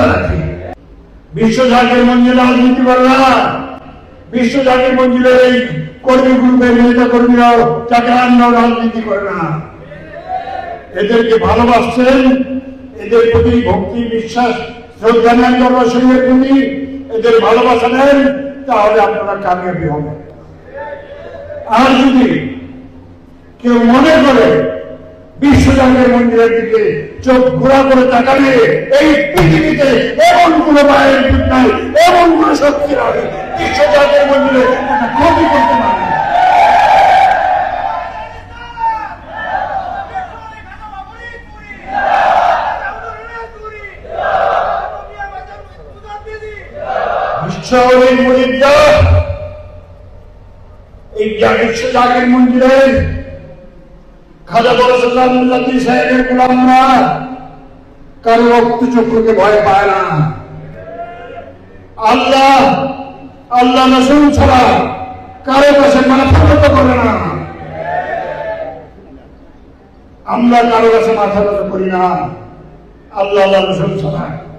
কথা রাখি বিশ্ব জাতির মঞ্জিল মঞ্জিলের এই কর্মী গ্রুপের নেতা কর্মীরাও চাকরান্ন রাজনীতি করে না। এদেরকে ভালোবাসছেন, এদের প্রতি ভক্তি, বিশ্বাস, শ্রদ্ধা নেন জনসংঘের প্রতি। এদের ভালোবাসা নেন, তাহলে আপনারা কামিয়াবি হবেন। আর যদি কেউ করে বিশ্বজাগের মন্দিরের দিকে চোখ ঘোরা করে তাকালে এই পৃথিবীতে এমন কোন মায়ের দুধ নাই, এমন কোন শক্তি নাই বিশ্বজাগের মন্দিরে ক্ষতি করতে পারে এই বিশ্বজাগের মন্দিরের ভয় পায় না। আল্লাহ আল্লাহ ছাড়া না। আমরা কারও কাছে মাথা নত করি না। আল্লাহ আল্লাহ রসুল ছাড়া।